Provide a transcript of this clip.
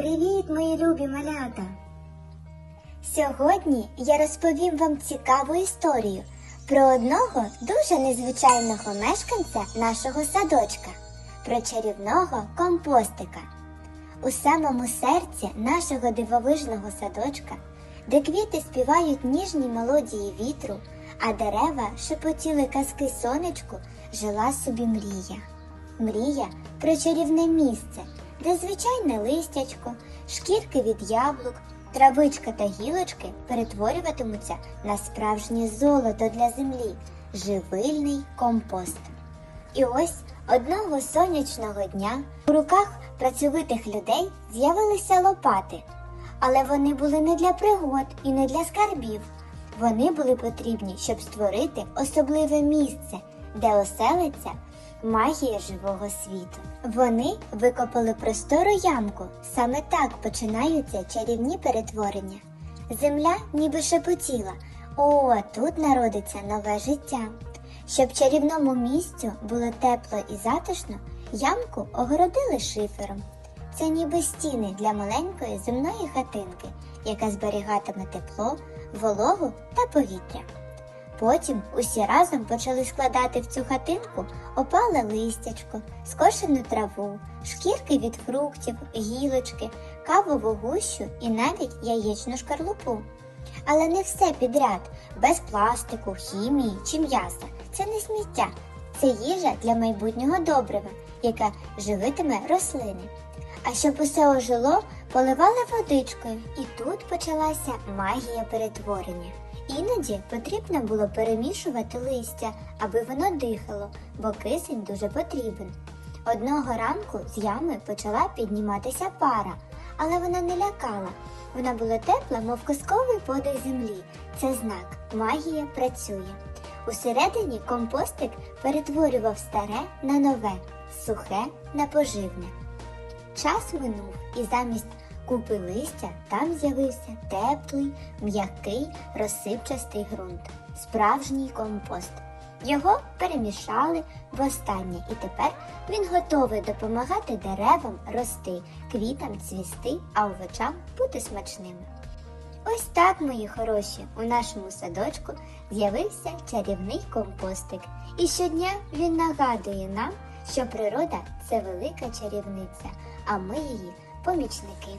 Привіт, мої любі малята! Сьогодні я розповім вам цікаву історію про одного дуже незвичайного мешканця нашого садочка, про чарівного компостика. У самому серці нашого дивовижного садочка, де квіти співають ніжні мелодії вітру, а дерева шепотіли казки сонечку, жила собі мрія. Мрія про чарівне місце де звичайне листячко, шкірки від яблук, травичка та гілочки перетворюватимуться на справжнє золото для землі, живильний компост. І ось одного сонячного дня у руках працьовитих людей з'явилися лопати, але вони були не для пригод і не для скарбів. Вони були потрібні, щоб створити особливе місце, де оселиться магія живого світу. Вони викопали простору ямку. Саме так починаються чарівні перетворення. Земля ніби шепотіла. О, тут народиться нове життя. Щоб чарівному місцю було тепло і затишно, ямку огородили шифером. Це ніби стіни для маленької земної хатинки, яка зберігатиме тепло, вологу та повітря. Потім усі разом почали складати в цю хатинку опале листячко, скошену траву, шкірки від фруктів, гілочки, кавову гущу і навіть яєчну шкарлупу. Але не все підряд, без пластику, хімії чи м'яса. Це не сміття, це їжа для майбутнього добрива, яка живитиме рослини. А щоб усе ожило, поливали водичкою, і тут почалася магія перетворення. Іноді потрібно було перемішувати листя, аби воно дихало, бо кисень дуже потрібен. Одного ранку з ями почала підніматися пара, але вона не лякала. Вона була тепла, мов казковий подих землі. Це знак, магія працює. Усередині компостик перетворював старе на нове, сухе на поживне. Час минув, і замість купи листя там з'явився теплий, м'який, розсипчастий ґрунт, справжній компост. Його перемішали востаннє, і тепер він готовий допомагати деревам рости, квітам цвісти, а овочам бути смачними. Ось так, мої хороші, у нашому садочку з'явився чарівний компостик, і щодня він нагадує нам, що природа це велика чарівниця, а ми її помічники.